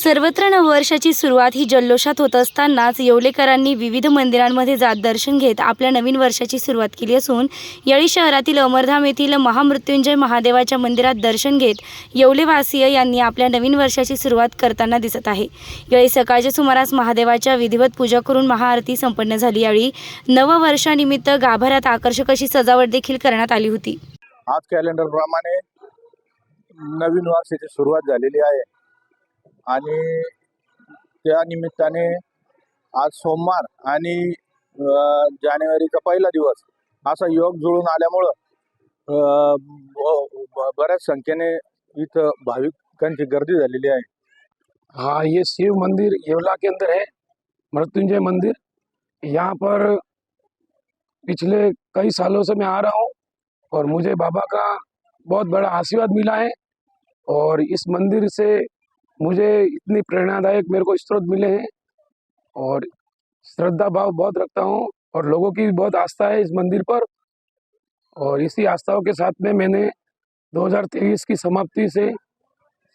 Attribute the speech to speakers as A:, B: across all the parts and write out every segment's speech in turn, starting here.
A: सर्वत्र नववर्षाची सुरुवात ही जल्लोषात होत असतानाच येवलेकरांनी विविध मंदिरांमध्ये जात दर्शन घेत आपल्या नवीन वर्षाची सुरुवात केली असून येळी शहरातील अमरधाम येथील महामृत्युंजय महादेवाच्या मंदिरात दर्शन घेत येवलेवासीय यांनी आपल्या नवीन वर्षाची सुरुवात करताना दिसत आहे. यावेळी सकाळच्या सुमारास महादेवाच्या विधिवत पूजा करून महाआरती संपन्न झाली. यावेळी नववर्षानिमित्त गाभाऱ्यात आकर्षक अशी सजावट देखील करण्यात आली होती.
B: आज कॅलेंडर प्रमाणे नवीन वर्षाची सुरुवात झालेली आहे. आणि त्या निमित्ताने आज सोमवार आणि जानेवारीचा पहिला दिवस असा योग जुळून आल्यामुळं बऱ्याच संख्येने इथं भाविकांची गर्दी झालेली आहे.
C: हाँ ये शिव मंदिर येवला के अंदर है मृत्युंजय मंदिर. यहाँ पर पिछले कई सालों से मैं आ रहा हूँ और मुझे बाबा का बहुत बड़ा आशीर्वाद मिला है और इस मंदिर से मुझे इतनी प्रेरणादायक मेरे को स्रोत मिले हैं और श्रद्धा भाव बहुत रखता हूँ और लोगों की भी बहुत आस्था है इस मंदिर पर। और इसी आस्थाओं के साथ में मैंने 2023 की समाप्ति से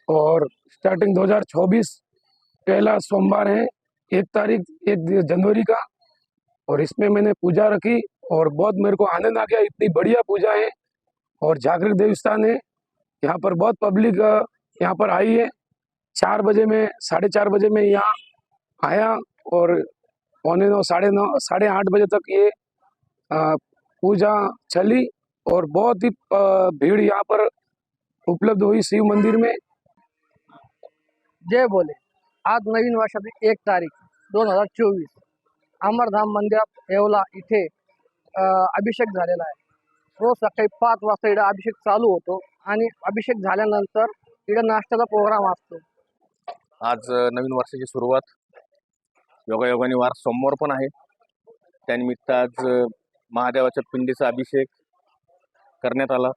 C: और स्टार्टिंग 2024 पहला सोमवार है, एक तारीख, एक जनवरी का और इसमें मैंने पूजा रखी और बहुत मेरे को आनंद आ गया। इतनी बढ़िया पूजा है और जागृत देवस्थान है। यहाँ पर बहुत पब्लिक, यहाँ पर आई है। चार बजे में साढ़े चार बजे में यहाँ आया और पौने नौ साढ़े नौ साढ़े आठ बजे तक ये पूजा चली और बहुत ही भीड़ यहाँ पर उपलब्ध हुई शिव मंदिर में।
D: जय बोले। आज नवीन वर्षाची एक तारीख दोन हज़ार चोवीस। अमरधाम मंदिरात येवला अ, अभिषेक आहे. रोज सकाळी पाच वाजता इकडे अभिषेक चालू होतो अभिषेक झाल्यानंतर नाश्त्याचा प्रोग्राम असतो.
B: आज नवीन वर्षाची सुरुवात. योगायोगाने वार सोमवार पण आहे. त्यानिमित्त आज महादेवाच्या पिंडीचा अभिषेक करण्यात आला.